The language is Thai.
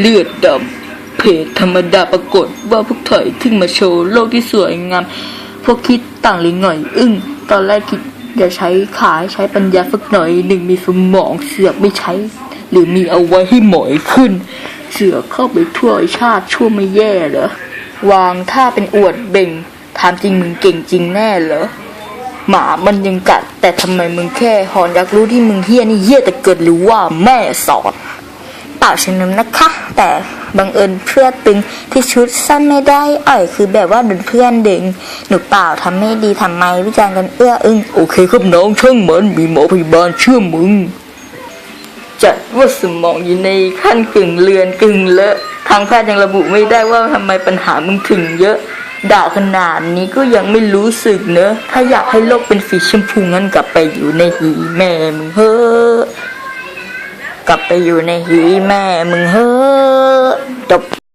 เลือดดำเพจธรรมดาปรากฏว่าพวกถอยถึงมาโชว์โลกที่สวยงาม พวกคิดต่างเลยหน่อย อึ้งตอนแรกคิดจะใช้ขาใช้ปัญญาสักหน่อยหนึ่งมีสมองเสือกไม่ใช้ หรือมีเอาไว้ให้หมอยขึ้น เสือกเข้าไปทั่วชาติชั่วไม่แย่เหรอวางท่าเป็นอวดเบ่งถามจริงมึงเก่งจริงแน่เหรอหมามันยังกัด แต่ทำไมมึงแค่หอนอยากรู้ที่มึงเฮี้ยนี่เฮี้ยแต่เกิดหรือว่าแม่สอน เปล่าชนมนะคะ แต่บังเอิญเพื่อนตึงที่ชุดสั้นไม่ได้อ่อยคือแบบว่าโดนเพื่อนดึง หนูเปล่าทำไม่ดีทำไมวิจารณ์กันเอื้ออึงโอเคครับน้องช่างเหมันมีหมอพยาบาลเชื่อมึงจัดว่าสมองอยู่ในขั้นกึ่งเลือนกึ่งเลอะทางแพทย์ยังระบุไม่ได้ว่าทำไมปัญหามึงถึงเยอะด่าขนาดนี้ก็ยังไม่รู้สึกเนอะ ถ้าอยากให้โลกเป็นสีชมพูงั้นกลับไปอยู่ในหีแม่มึงเฮ้อ กลับไปอยู่ในหีแม่มึงเฮ้อะจบ